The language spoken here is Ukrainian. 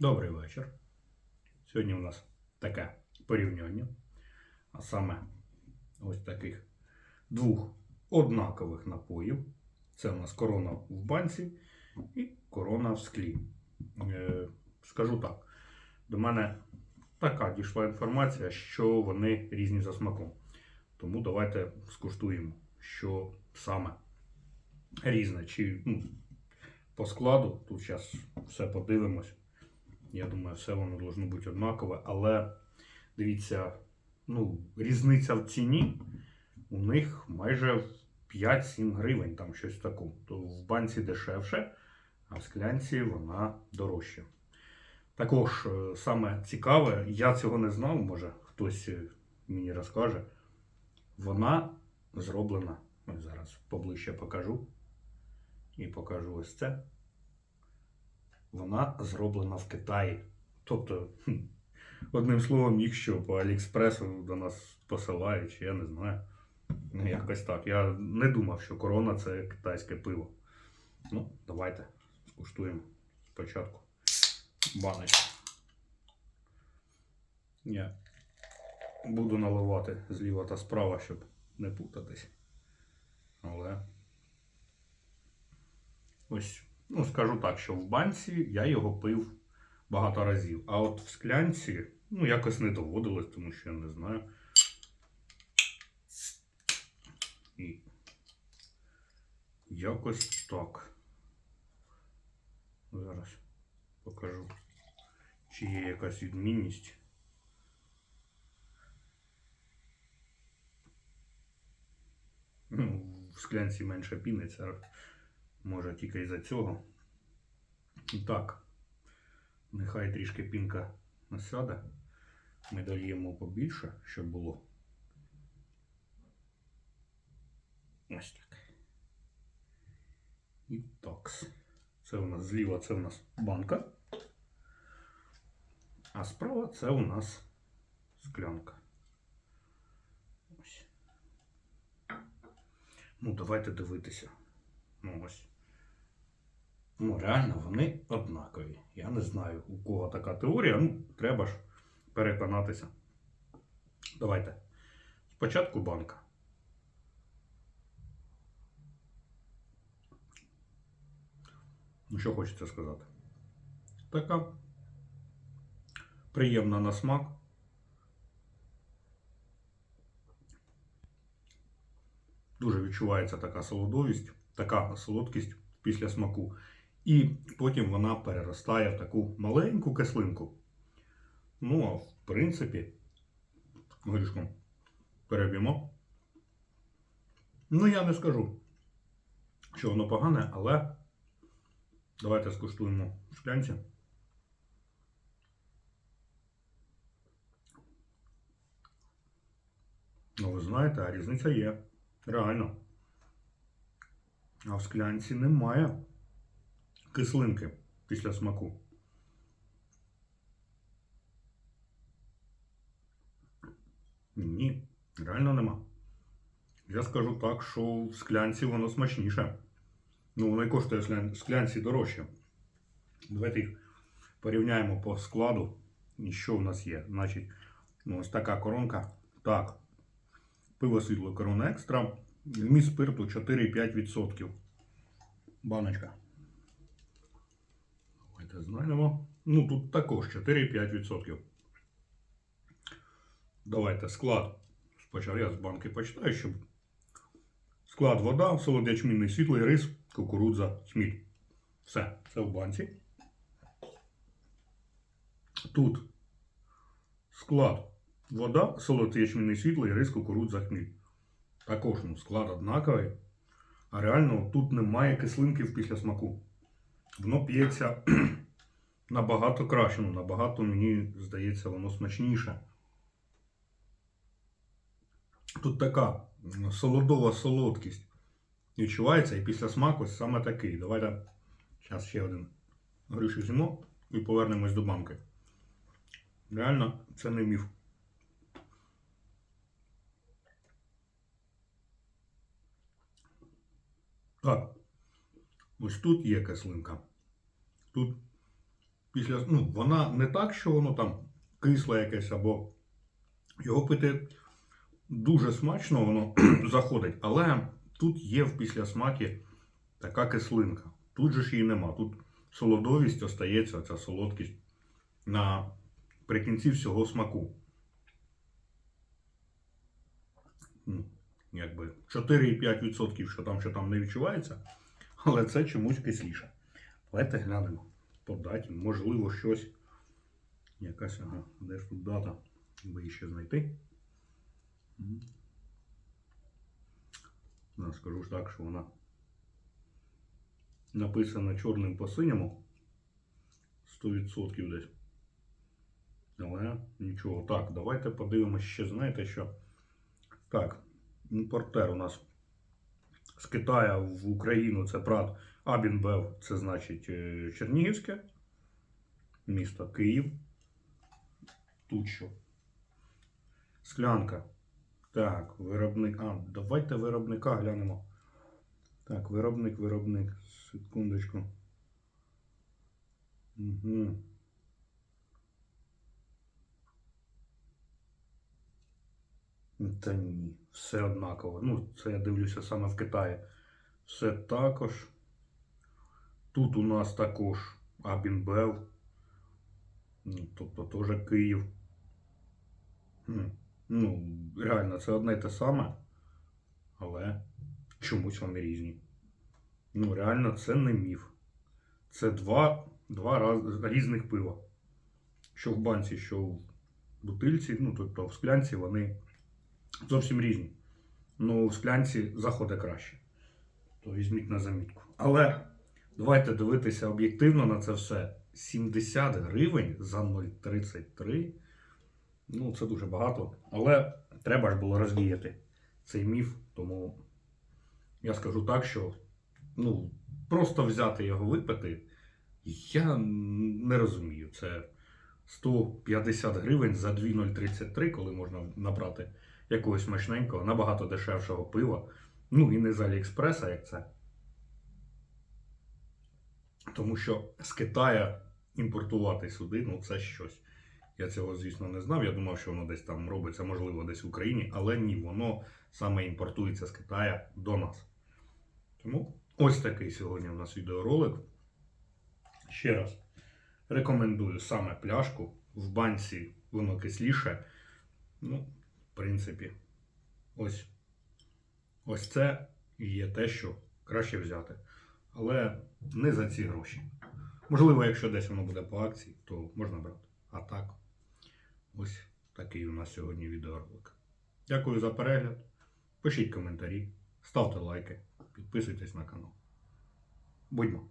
Добрий вечір. Сьогодні у нас таке порівняння, а саме ось таких двох однакових напоїв. Це у нас корона в банці і корона в склі. Е, скажу так, до мене така дійшла інформація, що вони різні за смаком. Тому давайте скуштуємо, що саме різне. Чи ну, по складу, тут зараз все подивимось. Я думаю, все воно должно бути однакове, але дивіться, ну, різниця в ціні у них майже 5-7 гривень, там щось таке. То в банці дешевше, а в склянці вона дорожча. Також е, саме цікаве, я цього не знав, може хтось е, мені розкаже. Вона зроблена. Ось зараз поближче покажу. І покажу ось це вона зроблена в Китаї. Тобто, одним словом, їх що по Аліекспресу до нас посилають, я не знаю. Ну, якось так. Я не думав, що корона це китайське пиво. Ну, давайте скуштуємо спочатку баночку. Я буду наливати зліва та справа, щоб не путатись. Але ось Ну, скажу так, що в банці я його пив багато разів. А от в склянці, ну, якось не доводилось, тому що я не знаю. І якось так. Зараз покажу, чи є якась відмінність. Ну, в склянці менше піни, це Може тільки із-за цього. І так, нехай трішки пінка насяде. Ми дольємо побільше, щоб було. Ось так. І так. Це у нас зліва це у нас банка. А справа це у нас склянка. Ось. Ну, давайте дивитися. Ну ось. Ну, реально, вони однакові. Я не знаю, у кого така теорія. Ну, треба ж переконатися. Давайте. Спочатку банка. Ну, що хочеться сказати? Така приємна на смак. Дуже відчувається така солодовість, така солодкість після смаку. І потім вона переростає в таку маленьку кислинку. Ну, а в принципі, горішком переб'ємо. Ну, я не скажу, що воно погане, але давайте скуштуємо в шклянці. Ну, ви знаєте, а різниця є. Реально. А в склянці немає кислинки після смаку. Ні, реально нема. Я скажу так, що в склянці воно смачніше. Ну, воно і коштує в склянці дорожче. Давайте їх порівняємо по складу. І що у нас є? Значить, ну, ось така коронка. Так. Пиво світло корона екстра. Вміст спирту 4,5%. Баночка. Давайте знайдемо. Ну, тут також 4,5%. Давайте склад. Спочатку я з банки почитаю, щоб склад вода, солодячмінний світлий рис, кукурудза, сміль. Все, це в банці. Тут склад вода, солодячмінний світлий рис, кукурудза, хміль. Також ну, склад однаковий. А реально тут немає кислинки в після смаку. Воно п'ється набагато краще, ну, набагато, мені здається, воно смачніше. Тут така солодова солодкість відчувається і після смаку саме такий. Давайте зараз ще один горішок зімо і повернемось до банки. Реально, це не міф. Так. Ось тут є кислинка. Тут після. Ну, вона не так, що воно там кисле якесь, або його пити дуже смачно, воно заходить, але тут є в післясмакі така кислинка. Тут же ж її нема. Тут солодовість остається, ця солодкість на прикінці всього смаку. Якби 4,5%, що там, що там не відчувається, але це чомусь кисліше. Давайте глянемо по даті. Можливо, щось. Якась, ага, де ж тут дата? Би її ще знайти. Ну, скажу ж так, що вона написана чорним по синьому. 100% десь. Але нічого. Так, давайте подивимося ще, знаєте що. Так, імпортер у нас з Китаю в Україну це прат Абінбев, це значить е, Чернігівське місто Київ. Тут що? Склянка. Так, виробник. А, давайте виробника глянемо. Так, виробник, виробник. Секундочку. Угу. Та ні, все однаково. Ну, це я дивлюся саме в Китаї. Все також. Тут у нас також Абінбев. Ну, тобто теж Київ. Ну, реально, це одне й те саме, але чомусь вони різні. Ну, реально, це не міф. Це два, два раз, різних пива. Що в банці, що в бутильці, ну, тобто в склянці вони зовсім різні. Ну, в склянці заходить краще. То візьміть на замітку. Але давайте дивитися об'єктивно на це все. 70 гривень за 0,33. Ну, це дуже багато. Але треба ж було розвіяти цей міф. Тому я скажу так, що ну, просто взяти його випити, я не розумію. Це 150 гривень за 2,033, коли можна набрати якогось смачненького, набагато дешевшого пива. Ну і не з Аліекспреса, як це. Тому що з Китая імпортувати сюди, ну це щось. Я цього, звісно, не знав. Я думав, що воно десь там робиться, можливо, десь в Україні, але ні, воно саме імпортується з Китая до нас. Тому ось такий сьогодні у нас відеоролик. Ще раз рекомендую саме пляшку. В банці воно кисліше. Ну, в принципі, ось, ось це є те, що краще взяти. Але не за ці гроші. Можливо, якщо десь воно буде по акції, то можна брати. А так, ось такий у нас сьогодні відеоролик. Дякую за перегляд. Пишіть коментарі, ставте лайки, підписуйтесь на канал. Будьмо!